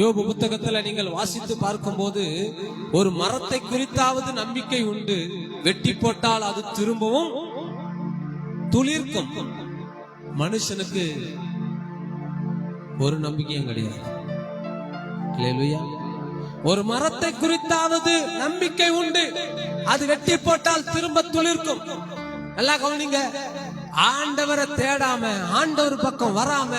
யோபு புத்தகத்துல நீங்கள் வாசித்து பார்க்கும்போது ஒரு மரத்தை குறித்தாவது நம்பிக்கை உண்டு. வெட்டி போட்டால் அது திரும்பவும் துளிர்க்கும். மனுஷனுக்கு ஒரு நம்பிக்கையும் கிடையாது. ஒரு மரத்தை குறித்தாவது நம்பிக்கை உண்டு. அது வெட்டி போட்டால் திரும்ப துளிர்க்கும். நல்லா கவனிங்க. ஆண்டவரை தேடாம ஆண்டவர் பக்கம் வராம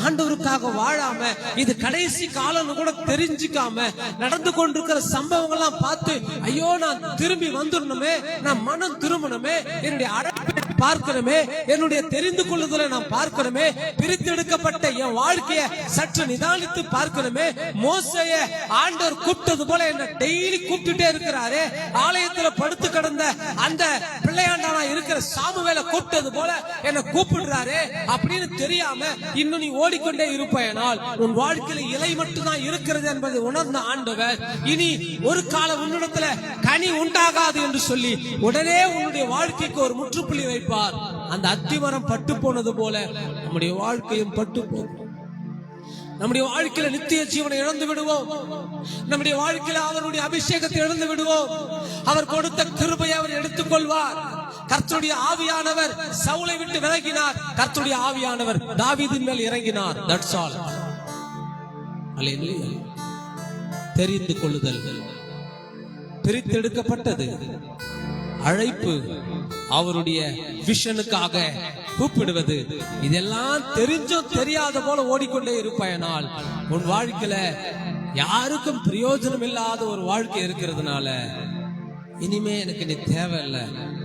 ஆண்டவருக்காக வாழாம இது கடைசி காலம்னு கூட தெரிஞ்சுக்காம நடந்து கொண்டிருக்கிற சம்பவங்கள்லாம் பார்த்து ஐயோ நான் திரும்பி வந்துடணுமே நான் மனம் திரும்பணுமே என்னுடைய அழைப்பை பார்க்கணுமே என்னுடைய தெரிந்து கொள்ளுதலை நான் பார்க்கணுமே பிரித்தெடுக்கப்பட்ட என் வாழ்க்கைய சற்று நிதானித்து பார்க்கணுமே மோசைய ஆண்டவர் கூப்பிட்டது போல என்ன டெய்லி கூப்பிட்டுட்டே இருக்கிறாரே ஆலயத்துல படுத்து கிடந்த அந்த பிள்ளையாண்டானா சாமுவேல கூப்பிட்டது போல என்ன கூப்பிடுறாரு அப்படின்னு தெரியாம இன்னும் நீ ஓடிக்கொண்டே இருப்பயனால் உன் வாழ்க்கையில இலை மட்டும்தான் இருக்கிறது என்பதை உணர்ந்த ஆண்டவர் இனி ஒரு கால உன்னிடத்துல கனி உண்டாகாது என்று சொல்லி உடனே உன்னுடைய வாழ்க்கைக்கு ஒரு முற்றுப்புள்ளி வைப்பார். அந்த அத்திமரம் பட்டு போனது போல நம்முடைய வாழ்க்கையும் பட்டு போகும். நம்முடைய வாழ்க்கையில நித்திய ஜீவனை இழந்து விடுவோம். நம்முடைய வாழ்க்கையில அவருடைய அபிஷேகத்தை இழந்து விடுவோம். அவர் கொடுத்த கிருபையை அவர் எடுத்துக்கொள்வார். கொள்வார் கர்த்தருடைய ஆவியானவர் சவுளை விட்டு விலகினார். கர்த்தருடைய ஆவியானவர் தாவீதின் மேல் இறங்கினார். தட்ஸ் ஆல் தெரிந்து கொள்ளுதல். பிரித்தெடுக்கப்பட்டது. அழைப்பு அவருடைய விஷனுக்காக கூப்பிடுவது. இதெல்லாம் தெரிஞ்சும் தெரியாத போல ஓடிக்கொண்டே இருப்பயனால் உன் வாழ்க்கையில யாருக்கும் பிரயோஜனம் இல்லாத ஒரு வாழ்க்கை இருக்கிறதுனால இனிமே எனக்கு நீ தேவையில்லை.